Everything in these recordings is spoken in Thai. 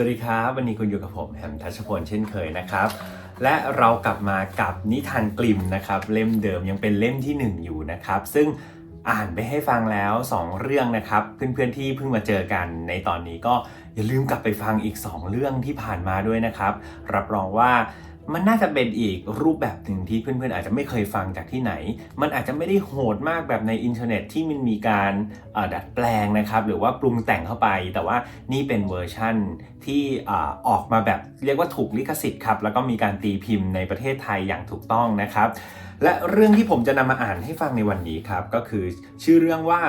สวัสดีครับ วันนี้คุณอยู่กับผมแฮมทัชพลเช่นเคยนะครับ และเรากลับมากับนิทานกลิ่มนะครับ เล่มเดิมยังเป็นเล่มที่ 1 อยู่นะครับ ซึ่งอ่านไปให้ฟังแล้ว 2 เรื่องนะครับ เพื่อนๆที่เพิ่งมาเจอกันในตอนนี้ก็อย่าลืมกลับไปฟังอีก 2 เรื่องที่ผ่านมาด้วยนะครับ รับรองว่า มันน่าจะเป็นอีกรูปแบบหนึ่งที่เพื่อนๆ อาจจะไม่เคยฟังจากที่ไหน มันอาจจะไม่ได้โหดมากแบบในอินเทอร์เน็ตที่มันมีการดัดแปลงนะครับ หรือว่าปรุงแต่งเข้าไป แต่ว่านี่เป็นเวอร์ชั่นที่ออกมาแบบเรียกว่าถูกลิขสิทธิ์ครับ แล้วก็มีการตีพิมพ์ในประเทศไทยอย่างถูกต้องนะครับ และเรื่องที่ผมจะนำมาอ่านให้ฟังในวันนี้ครับ ก็คือชื่อเรื่องว่า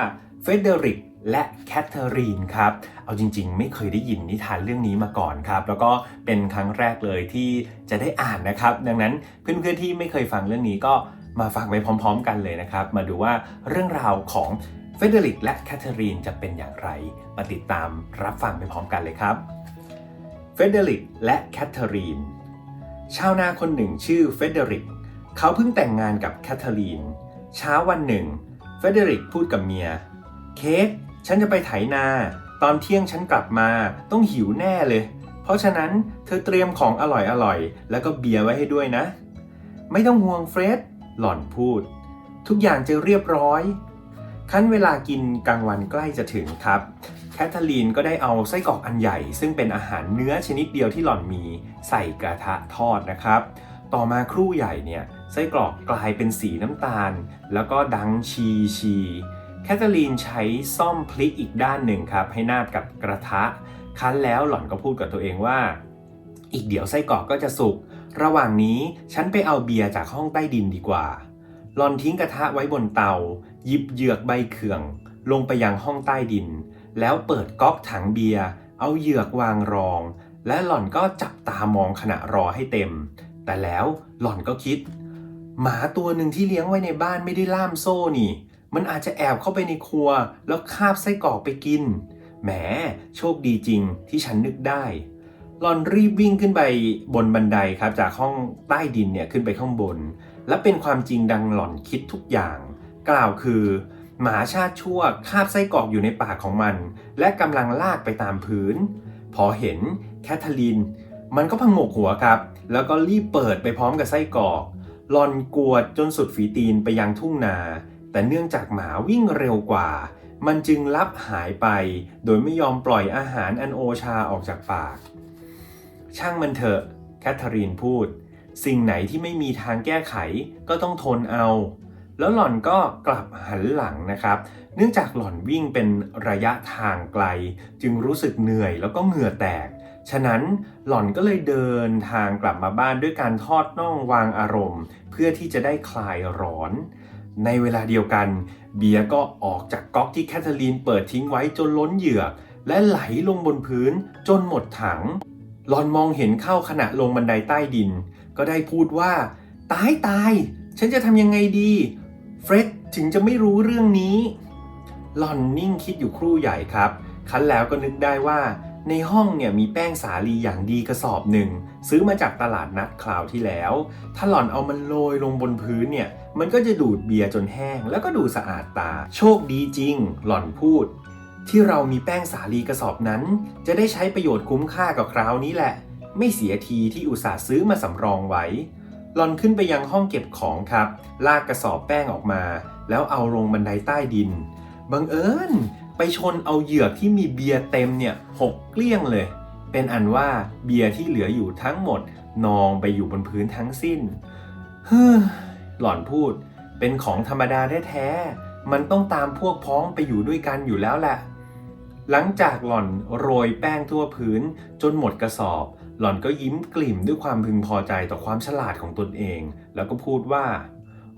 เฟเดริก และแคทเธอรีนครับ เอาจริง ๆ ไม่เคยได้ยินนิทานเรื่องนี้มาก่อนครับ แล้วก็เป็นครั้งแรกเลยที่จะได้อ่านนะครับ ดังนั้นเพื่อนๆที่ไม่เคยฟังเรื่องนี้ก็มาฟังไปพร้อม ๆ กันเลยนะครับ มาดูว่าเรื่องราวของเฟเดริกและแคทเธอรีนจะเป็นอย่างไร มาติดตามรับฟังไปพร้อมกันเลยครับ เฟเดริกและแคทเธอรีน ชาวนาคนหนึ่งชื่อเฟเดริก เขาเพิ่งแต่งงานกับแคทเธอรีน เช้าวันหนึ่ง เฟเดริกพูดกับเมีย เค้ก ฉันจะไปไถนา ตอนเที่ยงฉันกลับมาต้องหิวแน่เลย เพราะฉะนั้นเธอเตรียมของอร่อยๆแล้วก็เบียร์ไว้ให้ด้วยนะ ไม่ต้องห่วงเฟรด หล่อนพูด ทุกอย่างจะเรียบร้อยขั้นเวลากินกลางวันใกล้จะถึงครับ แคทเธอรีนก็ได้เอาไส้กรอกอันใหญ่ ซึ่งเป็นอาหารเนื้อชนิดเดียวที่หล่อนมีใส่กระทะทอดนะครับ ต่อมาครู่ใหญ่เนี่ยไส้กรอกกลายเป็นสีน้ำตาล แล้วก็ดังชีชี แคทเธอรีนใช้ซ่อมพลิกอีกด้านหนึ่งครับ ให้นาบกับกระทะ คั้นแล้วหล่อนก็พูดกับตัวเองว่า อีกเดี๋ยวไส้กรอกก็จะสุก ระหว่างนี้ฉันไปเอาเบียร์จากห้องใต้ดินดีกว่า หล่อนทิ้งกระทะไว้บนเตาหยิบเหยือกใบเขื่อง ลงไปยังห้องใต้ดิน แล้วเปิดก๊อกถังเบียร์เอาเหยือกวางรอง และหล่อนก็จับตามองขณะรอให้เต็ม แต่แล้วหล่อนก็คิด หมาตัวหนึ่งที่เลี้ยงไว้ในบ้านไม่ได้ล่ามโซ่นี่ มันอาจจะแอบเข้าไปในครัว แล้วคาบไส้กรอกไปกิน แหม โชคดีจริงที่ฉันนึกได้หลอนรีบวิ่งขึ้นไปบนบันไดครับจากห้องใต้ดินเนี่ยขึ้นไปข้างบน และเป็นความจริงดังหล่อนคิดทุกอย่าง กล่าวคือหมาชาติชั่วคาบไส้กรอกอยู่ในปากของมัน และกำลังลากไปตามพื้น พอเห็นแคทเธอรีน มันก็พังงกหัวครับ แล้วก็รีบเปิดไปพร้อมกับไส้กรอกหลอนกวดจนสุดฝีตีนไปยังทุ่งนา แต่เนื่องจากหมาวิ่งเร็วกว่า มันจึงลับหายไป โดยไม่ยอมปล่อยอาหารอันโอชาออกจากปาก ช่างมันเถอะ แคทเธอรีนพูด สิ่งไหนที่ไม่มีทางแก้ไขก็ต้องทนเอา แล้วหล่อนก็กลับหันหลังนะครับ เนื่องจากหล่อนวิ่งเป็นระยะทางไกล จึงรู้สึกเหนื่อยแล้วก็เหงื่อแตก ฉะนั้นหล่อนก็เลยเดินทางกลับมาบ้านด้วยการทอดน่องวางอารมณ์ เพื่อที่จะได้คลายร้อน ในเวลาเดียวกัน เบียร์ก็ออกจากก๊อกที่แคทเธอรีนเปิดทิ้งไว้จนล้นเหยือกและไหลลงบนพื้นจนหมดถังหลอนมองเห็นเข้าขณะลงบันไดใต้ดิน ก็ได้พูดว่า ตายตาย ฉันจะทำยังไงดีเฟร็ดถึงจะไม่รู้เรื่องนี้หลอนนิ่งคิดอยู่ครู่ใหญ่ครับ คันแล้วก็นึกได้ว่า ในห้องเนี่ยมีแป้งสาลีอย่างดีกระสอบหนึ่ง ซื้อมาจากตลาดนัดคราวที่แล้ว ถ้าหล่อนเอามันโรยลงบนพื้นเนี่ย มันก็จะดูดเบียร์จนแห้ง แล้วก็ดูสะอาดตา โชคดีจริง หล่อนพูด ที่เรามีแป้งสาลีกระสอบนั้น จะได้ใช้ประโยชน์คุ้มค่ากับคราวนี้แหละ ไม่เสียทีที่อุตส่าห์ซื้อมาสำรองไว้ หล่อนขึ้นไปยังห้องเก็บของครับ ลากกระสอบแป้งออกมา แล้วเอาลงบันไดใต้ดินบังเอิญ ไปชนเอาเหยือกที่มีเบียร์เต็มเนี่ยหกเกลี้ยงเลย เป็นอันว่าเบียร์ที่เหลืออยู่ทั้งหมด นองไปอยู่บนพื้นทั้งสิ้นเฮ้อหล่อนพูด เป็นของธรรมดาแท้ๆมันต้องตามพวกพ้องไปอยู่ด้วยกันอยู่แล้วแหละหลังจากหล่อนโรยแป้งทั่วพื้นจนหมดกระสอบ หล่อนก็ยิ้มกลิ่มด้วยความพึงพอใจต่อความฉลาดของตนเอง แล้วก็พูดว่า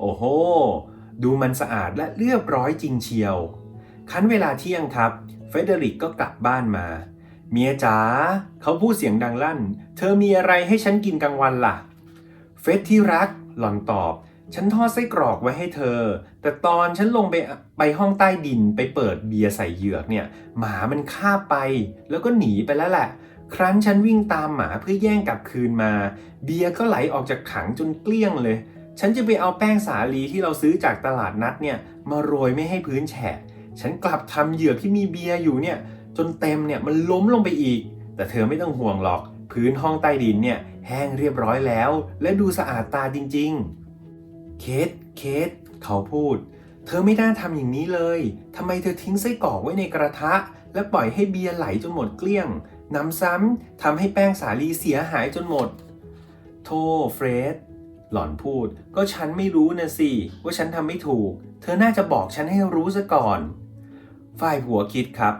โอ้โห ดูมันสะอาดและเรียบร้อยจริงเชียว คันเวลาเที่ยงครับ เฟเดริกก็กลับบ้านมา เมียจ๋าเขาพูดเสียงดังลั่น เธอมีอะไรให้ฉันกินกลางวันล่ะ เฟสที่รักหล่อนตอบ ฉันทอดไส้กรอกไว้ให้เธอ แต่ตอนฉันลงไปไปห้องใต้ดินไปเปิดเบียร์ใส่เหยือกเนี่ย หมามันคาไป แล้วก็หนีไปแล้วแหละครั้นฉันวิ่งตามหมาเพื่อแย่งกลับคืนมา เบียร์ก็ไหลออกจากถังจนเกลี้ยงเลย ฉันจะไปเอาแป้งสาลีที่เราซื้อจากตลาดนัดเนี่ยมาโรยไม่ให้พื้นแฉะ ฉันกลับทำเหยือกที่มีเบียร์อยู่เนี่ยจนเต็มเนี่ยมันล้มลงไปอีก แต่เธอไม่ต้องห่วงหรอก พื้นห้องใต้ดินเนี่ยแห้งเรียบร้อยแล้ว และดูสะอาดตาจริง ๆ เคทเคทเขาพูด เธอไม่น่าทำอย่างนี้เลยทำไมเธอทิ้งไส้กรอกไว้ในกระทะ และปล่อยให้เบียร์ไหลจนหมดเกลี้ยงนำซ้ำทำให้แป้งสาลีเสียหายจนหมดโธ่เฟรดหล่อนพูด ก็ฉันไม่รู้นะสิ ว่าฉันทำไม่ถูก เธอน่าจะบอกฉันให้รู้ซะก่อน ฝ่ายผัวคิดครับ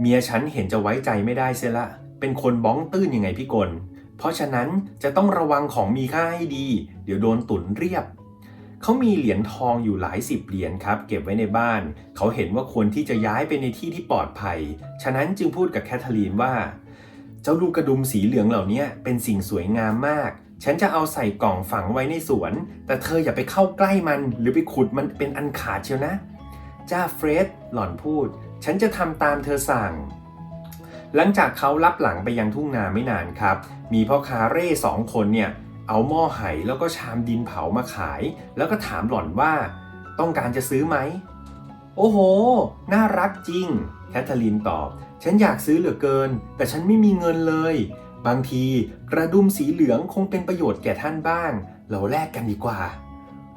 เมียฉันเห็นจะไว้ใจไม่ได้เสียละ เป็นคนบ้องตื้นยังไงพี่กลเพราะฉะนั้นจะต้องระวังของมีค่าให้ดี เดี๋ยวโดนตุนเรียบ เขามีเหรียญทองอยู่หลายสิบเหรียญครับ เก็บไว้ในบ้าน เขาเห็นว่าควรที่จะย้ายไปในที่ที่ปลอดภัย ฉะนั้นจึงพูดกับแคทเธอรีนว่า เจ้าลูกกระดุมสีเหลืองเหล่านี้เป็นสิ่งสวยงามมากฉันจะเอาใส่กล่องฝังไว้ในสวน แต่เธออย่าไปเข้าใกล้มันหรือไปขุดมันเป็นอันขาดเชียวนะ จ้าเฟรดหล่อนพูด ฉันจะทำตามเธอสั่ง หลังจากเขารับหลังไปยังทุ่งนาไม่นานครับ มีพ่อค้าเร่สองคนเนี่ย เอาหม้อไหแล้วก็ชามดินเผามาขาย แล้วก็ถามหล่อนว่า ต้องการจะซื้อไหม โอ้โห น่ารักจริง แคทเธอรีนตอบ ฉันอยากซื้อเหลือเกิน แต่ฉันไม่มีเงินเลย บางทีกระดุมสีเหลืองคงเป็นประโยชน์แก่ท่านบ้าง เราแลกกันดีกว่า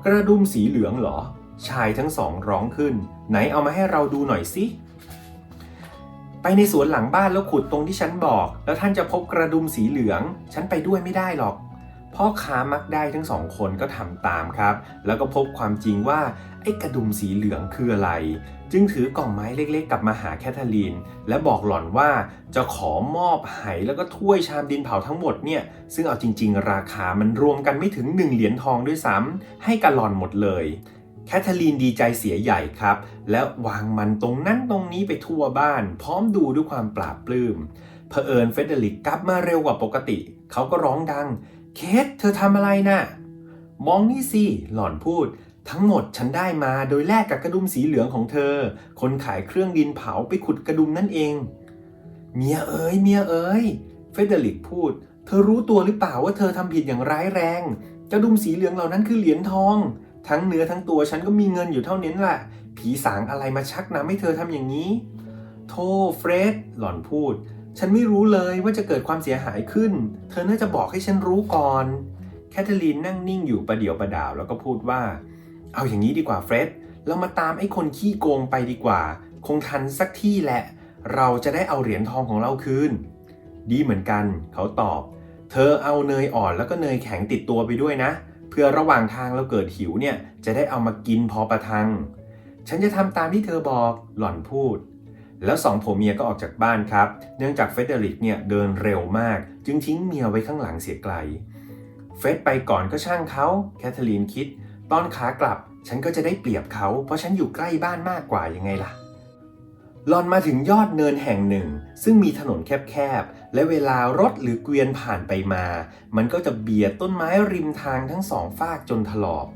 กระดุมสีเหลืองเหรอ ชายทั้งสองร้องขึ้น ไหนเอามาให้เราดูหน่อยสิไปในสวนหลังบ้านแล้วขุดตรงที่ฉันบอก แล้วท่านจะพบกระดุมสีเหลือง ฉันไปด้วยไม่ได้หรอก พ่อค้ามักได้ทั้งสองคนก็ทำตามครับ แล้วก็พบความจริงว่าไอ้กระดุมสีเหลืองคืออะไร จึงถือกล่องไม้เล็กๆ กลับมาหาแคทเธอรีน และบอกหล่อนว่าจะขอมอบไหแล้วก็ถ้วยชามดินเผาทั้งหมดเนี่ย ซึ่งเอาจริง ๆ ราคามันรวมกันไม่ถึง 1 เหรียญทองด้วยซ้ำให้กับหล่อนหมดเลย แคทเธอรีนดีใจเสียใหญ่ครับ แล้ววางมันตรงนั้นตรงนี้ไปทั่วบ้าน พร้อมดูด้วยความปราบปลื้มเผอิญเฟเดริกกลับมาเร็วกว่าปกติ เขาก็ร้องดัง เคทเธอทำอะไรนะ่ะ มองนี่สิ หล่อนพูด ทั้งหมดฉันได้มาโดยแลกกับกระดุมสีเหลืองของเธอ คนขายเครื่องดินเผาไปขุดกระดุมนั่นเอง เมียเอ๋ยเมียเอ๋ยเฟเดริกพูด เธอรู้ตัวหรือเปล่าว่าเธอทำผิดอย่างร้ายแรง กระดุมสีเหลืองเหล่านั้นคือเหรียญทอง ทั้งเนื้อทั้งตัวฉันก็มีเงินอยู่เท่านี้แหละผีสางอะไรมาชักนำให้เธอทำอย่างนี้โธ่เฟรดหล่อนพูด ฉันไม่รู้เลยว่าจะเกิดความเสียหายขึ้น เธอน่าจะบอกให้ฉันรู้ก่อน แคทเธอรีนนั่งนิ่งอยู่ประเดี๋ยวประดาวแล้วก็พูดว่า เอาอย่างนี้ดีกว่าเฟร็ดเรามาตามไอ้คนขี้โกงไปดีกว่า คงทันสักที่แหละ เราจะได้เอาเหรียญทองของเราคืน ดีเหมือนกัน เขาตอบ เธอเอาเนยอ่อนแล้วก็เนยแข็งติดตัวไปด้วยนะ พื่อระหว่างทางเราเกิดหิวเนี่ยจะได้เอามากินพอประทัง ฉันจะทำตามที่เธอบอกหล่อนพูด แล้วสองผัวเมียก็ออกจากบ้านครับ เนื่องจากเฟเดริกเนี่ยเดินเร็วมาก จึงทิ้งเมียไว้ข้างหลังเสียไกล เฟดไปก่อนก็ช่างเขาแคทเธอรีนคิด ตอนขากลับ ฉันก็จะได้เปรียบเขา เพราะฉันอยู่ใกล้บ้านมากกว่ายังไงล่ะ ลอนมาถึงยอดเนินแห่งหนึ่ง ซึ่งมีถนนแคบๆ และเวลารถหรือเกวียนผ่านไปมา มันก็จะเบียดต้นไม้ริมทางทั้งสองฝากจนถลอก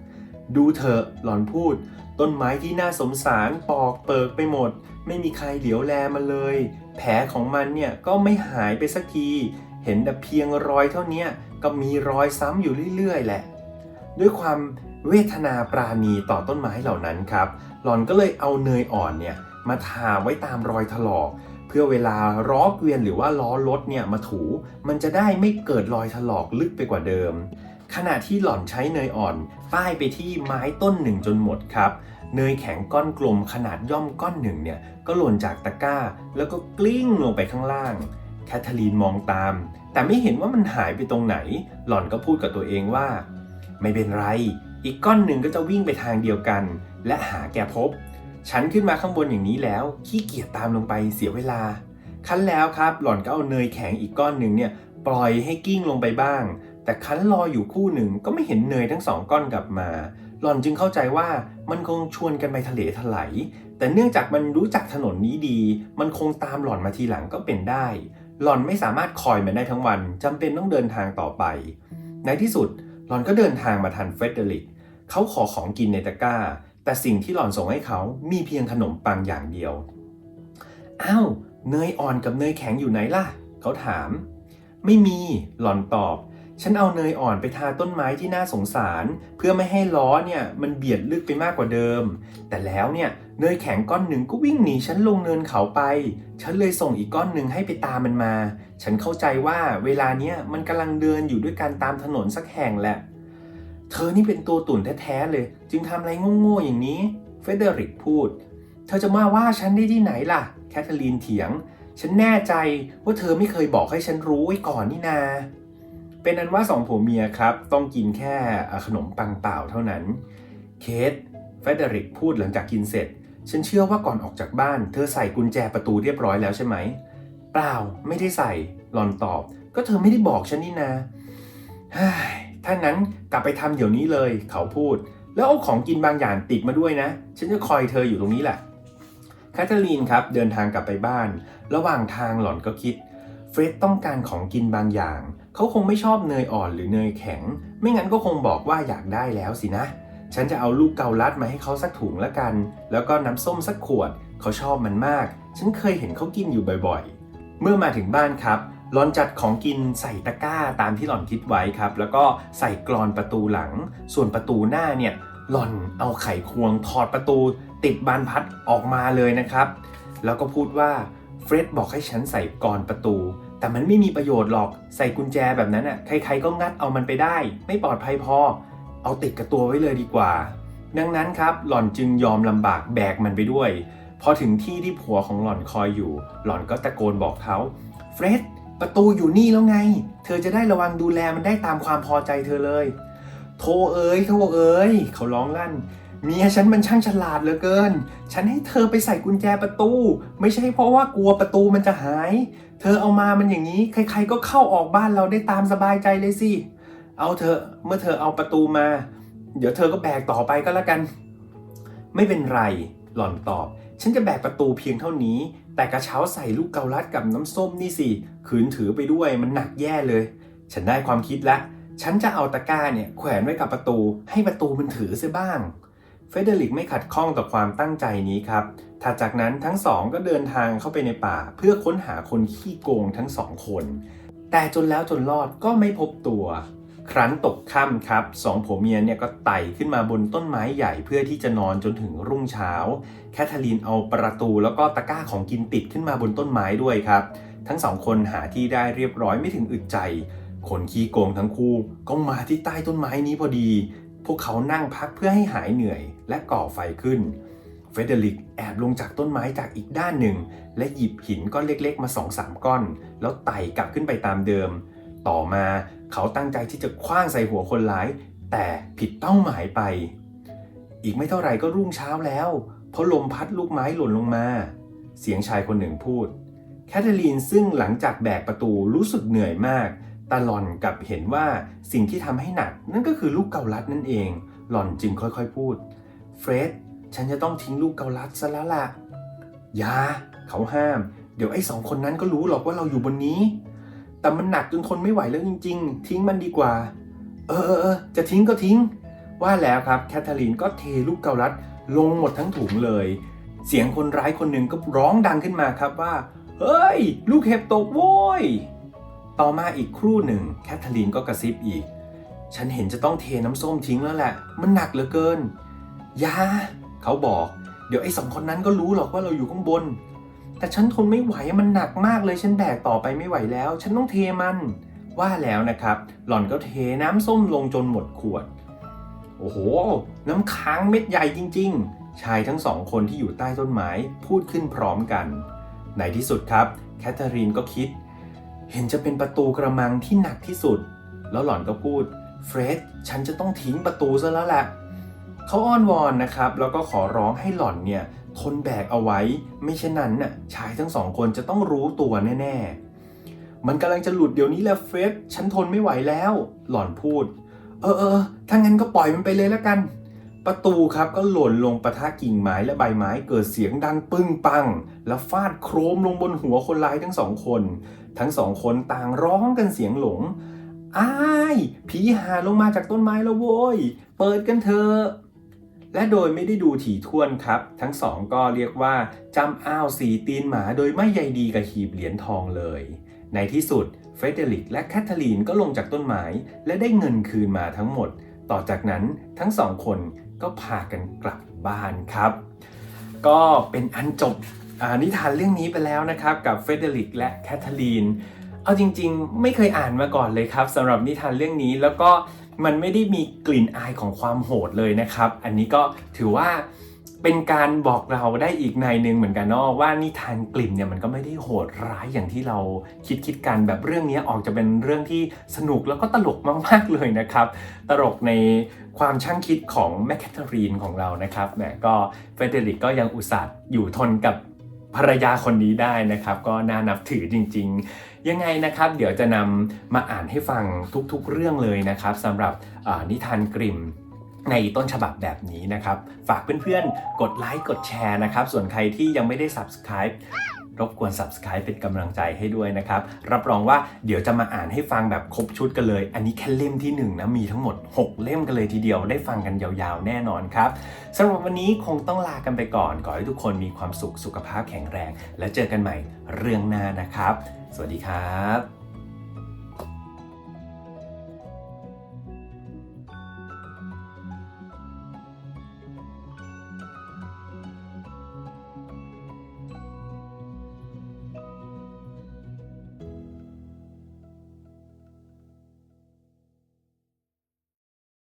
ดูเถอะหลอนพูด ต้นไม้ที่น่าสงสารปอกเปิกไปหมด ไม่มีใครเหลียวแลมันเลย แผลของมันเนี่ยก็ไม่หายไปสักที เห็นแต่เพียงรอยเท่านี้ก็มีรอยซ้ำอยู่เรื่อยๆ แหละ ด้วยความเวทนาปราณีต่อต้นไม้เหล่านั้นครับ หลอนก็เลยเอาเนยอ่อนเนี่ย มาทาไว้ตามรอยถลอก เพื่อเวลาล้อเกวียนหรือว่าล้อรถเนี่ยมาถู มันจะได้ไม่เกิดรอยถลอกลึกไปกว่าเดิม ขณะที่หล่อนใช้เนยอ่อน ป้ายไปที่ไม้ต้นหนึ่งจนหมดครับเนยแข็งก้อนกลมขนาดย่อมก้อนหนึ่งเนี่ยก็หล่นจากตะกร้า แล้วก็กลิ้งลงไปข้างล่าง แคทเธอรีนมองตาม แต่ไม่เห็นว่ามันหายไปตรงไหน หล่อนก็พูดกับตัวเองว่า ไม่เป็นไร อีกก้อนหนึ่งก็จะวิ่งไปทางเดียวกัน และหาแกพบ ฉันขึ้นมาข้างบนอย่างนี้แล้วขี้เกียจตามลงไปเสียเวลา คั้นแล้วครับ หล่อนก็เอาเนยแข็งอีกก้อนหนึ่งเนี่ยปล่อยให้กิ้งลงไปบ้าง แต่คั้นรออยู่คู่หนึ่งก็ไม่เห็นเนยทั้งสองก้อนกลับมา หล่อนจึงเข้าใจว่ามันคงชวนกันไปทะเลถลายแต่เนื่องจากมันรู้จักถนนนี้ดี มันคงตามหล่อนมาทีหลังก็เป็นได้ หล่อนไม่สามารถคอยมันได้ทั้งวันจำเป็นต้องเดินทางต่อไป ในที่สุดหล่อนก็เดินทางมาทันเฟรเดริกเขาขอของกินในตะกร้า แต่สิ่งที่หล่อนส่งให้เขามีเพียงขนมปังอย่างเดียว อ้าว เนยอ่อนกับเนยแข็งอยู่ไหนล่ะ เขาถาม ไม่มี หล่อนตอบ ฉันเอาเนยอ่อนไปทาต้นไม้ที่น่าสงสาร เพื่อไม่ให้ล้อเนี่ยมันเบียดลึกไปมากกว่าเดิม แต่แล้วเนี่ยเนยแข็งก้อนหนึ่งก็วิ่งหนีฉันลงเนินเขาไป ฉันเลยส่งอีกก้อนหนึ่งให้ไปตามมันมา ฉันเข้าใจว่าเวลาเนี้ยมันกำลังเดินอยู่ด้วยกันตามถนนสักแห่งแหละ เธอนี่เป็นตัวตุ่นแท้ๆเลย จึงทำอะไรโง่ๆอย่างนี้ เฟเดริกพูด เธอจะมาว่าฉันได้ที่ไหนล่ะ แคทเธอรีนเถียง ฉันแน่ใจว่าเธอไม่เคยบอกให้ฉันรู้ไว้ก่อนนี่นา เป็นนั้นว่าสองผัวเมียครับ ต้องกินแค่ขนมปังเปล่าเท่านั้น เคทเฟเดริกพูดหลังจากกินเสร็จ ฉันเชื่อว่าก่อนออกจากบ้าน เธอใส่กุญแจประตูเรียบร้อยแล้วใช่ไหม เปล่า ไม่ได้ใส่ หลอนตอบ ก็เธอไม่ได้บอกฉันนี่นาเฮ้ ถ้านั้นกลับไปทำเดี๋ยวนี้เลย เขาพูด แล้วเอาของกินบางอย่างติดมาด้วยนะ ฉันจะคอยเธออยู่ตรงนี้แหละแคทเธอรีนครับเดินทางกลับไปบ้าน ระหว่างทางหล่อนก็คิด เฟร็ดต้องการของกินบางอย่าง เขาคงไม่ชอบเนยอ่อนหรือเนยแข็ง ไม่งั้นก็คงบอกว่าอยากได้แล้วสินะ ฉันจะเอาลูกเกาลัดมาให้เขาสักถุงละกัน แล้วก็น้ำส้มสักขวด เขาชอบมันมาก ฉันเคยเห็นเขากินอยู่บ่อยๆ เมื่อมาถึงบ้านครับ หลอนจัดของกินใส่ตะกร้าตามที่หล่อนคิดไว้ครับ แล้วก็ใส่กรอนประตูหลัง ส่วนประตูหน้าเนี่ยหล่อนเอาไขควงถอดประตูติดบานพัดออกมาเลยนะครับ แล้วก็พูดว่าเฟร็ดบอกให้ฉันใส่กรอนประตู แต่มันไม่มีประโยชน์หรอกใส่กุญแจแบบนั้นอะใครๆก็งัดเอามันไปได้ ไม่ปลอดภัยพอ เอาติดกับตัวไว้เลยดีกว่า ดังนั้นครับหล่อนจึงยอมลำบากแบกมันไปด้วยพอถึงที่ที่ผัวของหล่อนคอยอยู่ หล่อนก็ตะโกนบอกเขาเฟร็ด ประตูอยู่นี่แล้วไง เธอจะได้ระวังดูแลมันได้ตามความพอใจเธอเลย โทเอ้ยโทเอ้ยเขาร้องลั่นเมียฉันมันช่างฉลาดเหลือเกิน ฉันให้เธอไปใส่กุญแจประตู ไม่ใช่เพราะว่ากลัวประตูมันจะหาย เธอเอามามันอย่างนี้ ใครๆก็เข้าออกบ้านเราได้ตามสบายใจเลยสิ เอาเธอเมื่อเธอเอาประตูมา เดี๋ยวเธอก็แบกต่อไปก็แล้วกัน ไม่เป็นไร หล่อนตอบ ฉันจะแบกประตูเพียงเท่านี้ แต่กระเช้าใส่ลูกเกาลัดกับน้ำส้มนี่สิขืนถือไปด้วยมันหนักแย่เลย ฉันได้ความคิดละ ฉันจะเอาตะกร้าเนี่ยแขวนไว้กับประตู ให้ประตูมันถือเสียบ้าง เฟเดริกไม่ขัดข้องกับความตั้งใจนี้ครับถัดจากนั้นทั้งสองก็เดินทางเข้าไปในป่า เพื่อค้นหาคนขี้โกงทั้งสองคน แต่จนแล้วจนรอดก็ไม่พบตัว ครั้นตกค่ำครับสองผัวเมียเนี่ยก็ไต่ขึ้นมาบนต้นไม้ใหญ่เพื่อที่จะนอนจนถึงรุ่งเช้า แคทเธอรีนเอาประตูแล้วก็ตะกร้าของกินติดขึ้นมาบนต้นไม้ด้วยครับ ทั้งสองคนหาที่ได้เรียบร้อยไม่ถึงอึดใจ คนขี้โกงทั้งคู่ก็มาที่ใต้ต้นไม้นี้พอดี พวกเขานั่งพักเพื่อให้หายเหนื่อย และก่อไฟขึ้น เฟเดริกแอบลงจากต้นไม้จากอีกด้านหนึ่ง และหยิบหินก้อนเล็ก ๆ มาสองสามก้อน แล้วไต่กลับขึ้นไปตามเดิม ต่อมา เขาตั้งใจที่จะคว้างใส่หัวคนร้าย แต่ผิดเป้าหมายไป อีกไม่เท่าไหร่ก็รุ่งเช้าแล้ว เพราะลมพัดลูกไม้หล่นลงมา เสียงชายคนหนึ่งพูด แคทเธอรีนซึ่งหลังจากแบกประตูรู้สึกเหนื่อยมากแต่หล่อนกลับเห็นว่าสิ่งที่ทำให้หนัก นั่นก็คือลูกเกาลัดนั่นเอง หล่อนจึงค่อยๆพูด เฟรดฉันจะต้องทิ้งลูกเกาลัดซะแล้วล่ะอย่าเขาห้าม เดี๋ยวไอ้สองคนนั้นก็รู้หรอกว่าเราอยู่บนนี้ แต่มันหนักจนทนไม่ไหวแล้วจริง ๆ ทิ้งมันดีกว่า เออเออจะทิ้งก็ทิ้ง ว่าแล้วครับแคทเธอรีนก็เทลูกเกาลัดลงหมดทั้งถุงเลย เสียงคนร้ายคนหนึ่งก็ร้องดังขึ้นมาครับว่า เฮ้ย ลูกเห็บตกโว้ย ต่อมาอีกครู่หนึ่งแคทเธอรีนก็กระซิบอีก ฉันเห็นจะต้องเทน้ำส้มทิ้งแล้วแหละ มันหนักเหลือเกิน ยา เขาบอก เดี๋ยวไอ้สองคนนั้นก็รู้หรอกว่าเราอยู่ข้างบน แต่ฉันทนไม่ไหวมันหนักมากเลยฉันแบกต่อไปไม่ไหวแล้ว ฉันต้องเทมันว่าแล้วนะครับ หล่อนก็เทน้ำส้มลงจนหมดขวด โอ้โห น้ำค้างเม็ดใหญ่จริง ๆ ชายทั้งสองคนที่อยู่ใต้ต้นไม้พูดขึ้นพร้อมกัน ในที่สุดครับ แคทเธอรีนก็คิด เห็นจะเป็นประตูกระมังที่หนักที่สุด แล้วหล่อนก็พูด เฟร็ดฉันจะต้องทิ้งประตูซะแล้วแหละเขาอ้อนวอนนะครับ แล้วก็ขอร้องให้หล่อนเนี่ย ทนแบกเอาไว้ ไม่เช่นนั้นน่ะชายทั้งสองคนจะต้องรู้ตัวแน่ๆ มันกำลังจะหลุดเดี๋ยวนี้แหละเฟร็ดฉันทนไม่ไหวแล้ว หล่อนพูด เออเออถ้างั้นก็ปล่อยมันไปเลยแล้วกัน ประตูครับก็หล่นลงประทะกิ่งไม้และใบไม้เกิดเสียงดังปึ้งปัง แล้วฟาดโครมลงบนหัวคนร้ายทั้งสองคน ทั้งสองคนต่างร้องกันเสียงหลงอ้ายผีหาลงมาจากต้นไม้แล้วโว้ย เปิดกันเถอะ และโดยไม่ได้ดูถี่ถ้วนครับ ทั้งสองก็เรียกว่าจำอ้าวสีตีนหมาโดยไม่ใยดีกับหีบเหรียญทองเลย ในที่สุดเฟเดริกและแคทเธอรีนก็ลงจากต้นไม้และได้เงินคืนมาทั้งหมด ต่อจากนั้นทั้งสองคนก็พากันกลับบ้านครับ ก็เป็นอันจบนิทานเรื่องนี้ไปแล้วนะครับ กับเฟเดริกและแคทเธอรีนเอาจริง ๆ ไม่เคยอ่านมาก่อนเลยครับสำหรับนิทานเรื่องนี้แล้วก็ มันไม่ได้มีกลิ่นอายของความโหดเลยนะครับ อันนี้ก็ถือว่าเป็นการบอกเราได้อีกในหนึ่งเหมือนกันเนาะว่านิทานกลิ่นเนี่ยมันก็ไม่ได้โหดร้ายอย่างที่เราคิดคิดกันแบบเรื่องนี้ออกจะเป็นเรื่องที่สนุกแล้วก็ตลกมากๆเลยนะครับ ตลกในความช่างคิดของแมคแคทเธอรีนของเรานะครับแหมก็เฟเดริกก็ยังอุตส่าห์อยู่ทนกับ ภรรยาคนนี้ได้นะครับ ก็น่านับถือจริง ๆ ยังไงนะครับ เดี๋ยวจะนำมาอ่านให้ฟังทุกๆเรื่องเลยนะครับสำหรับนิทานกริมในต้นฉบับแบบนี้นะครับ ฝากเพื่อนๆ กดไลค์กดแชร์นะครับ ส่วนใครที่ยังไม่ได้ subscribe รบกวน subscribe เป็นกำลังใจให้ด้วยนะครับ รับรองว่าเดี๋ยวจะมาอ่านให้ฟังแบบครบชุดกันเลย อันนี้แค่เล่มที่1นะมีทั้งหมด 6 เล่มกันเลยทีเดียวได้ฟังกันยาวๆ แน่นอนครับสำหรับวันนี้คงต้องลากันไปก่อนขอให้ทุกคนมีความสุขสุขภาพแข็งแรง และเจอกันใหม่เรื่องหน้านะครับ สวัสดีครับ